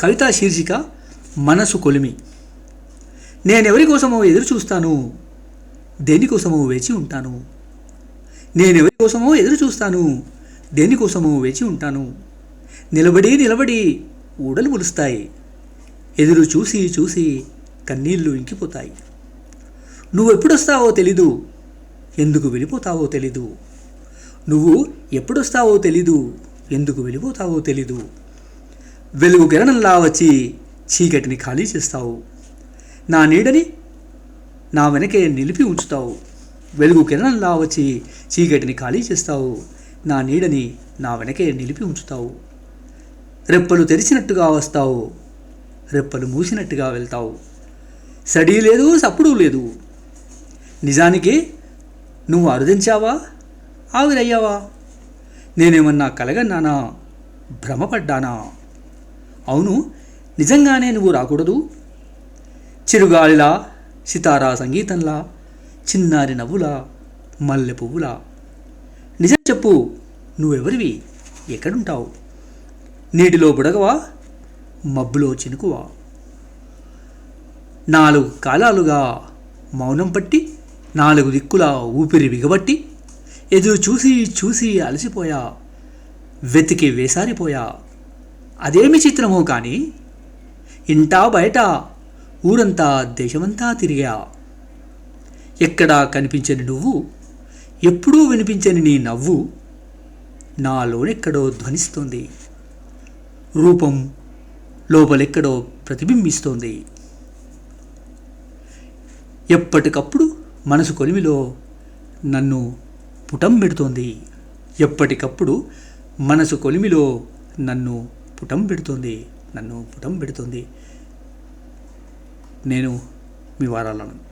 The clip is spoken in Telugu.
కవితా శీర్షిక మనసు కొలిమి. నేనెవరి కోసమో ఎదురు చూస్తాను దేనికోసమో వేచి ఉంటాను. నేనెవరి కోసమో ఎదురు చూస్తాను దేనికోసమో వేచి ఉంటాను. నిలబడి నిలబడి ఊడలు ములుస్తాయి ఎదురు చూసి చూసి కన్నీళ్ళు ఇంకిపోతాయి. నువ్వు ఎప్పుడొస్తావో తెలీదు ఎందుకు వెళ్ళిపోతావో తెలీదు. నువ్వు ఎప్పుడొస్తావో తెలీదు ఎందుకు వెళ్ళిపోతావో తెలీదు. వెలుగు కిరణంలా వచ్చి చీకటిని ఖాళీ చేస్తావు. నా నీడని నా వెనకే నిలిపి ఉంచుతావు. వెలుగు కిరణంలా వచ్చి చీకటిని ఖాళీ చేస్తావు. నా నీడని నా వెనకే నిలిపి ఉంచుతావు. రెప్పలు తెరిచినట్టుగా వస్తావు. రెప్పలు మూసినట్టుగా వెళ్తావు. సడీ లేదు సప్పుడు లేదు. నిజానికి నువ్వు అరుదించావా? ఆవిరయ్యావా? నేనేమన్నా కలగన్నానా? భ్రమపడ్డానా? అవును నిజంగానే నువ్వు రాకూడదు? చిరుగాలిలా సితారా సంగీతంలా చిన్నారి నవ్వులా మల్లె పువ్వులా. నిజం చెప్పు నువ్వెవరివి? ఎక్కడుంటావు? నీటిలో బుడగవా? మబ్బులో చినుకువా? నాలుగు కాలాలుగా మౌనం పట్టి నాలుగు దిక్కుల ఊపిరి బిగబట్టి ఎదురు చూసి చూసి అలసిపోయా వెతికి వేసారిపోయా. అదేమి చిత్రమో కానీ ఇంటా బయట ఊరంతా దేశమంతా తిరిగా. ఎక్కడా కనిపించని నువ్వు ఎప్పుడూ వినిపించని నీ నవ్వు నాలోనెక్కడో ధ్వనిస్తోంది. రూపం లోపలెక్కడో ప్రతిబింబిస్తోంది. ఎప్పటికప్పుడు మనసు కొలిమిలో నన్ను పుటం పెడుతోంది. ఎప్పటికప్పుడు మనసు కొలిమిలో నన్ను పుటం పెడుతుంది నన్ను పుటం పెడుతుంది. నేను మీ వారాలను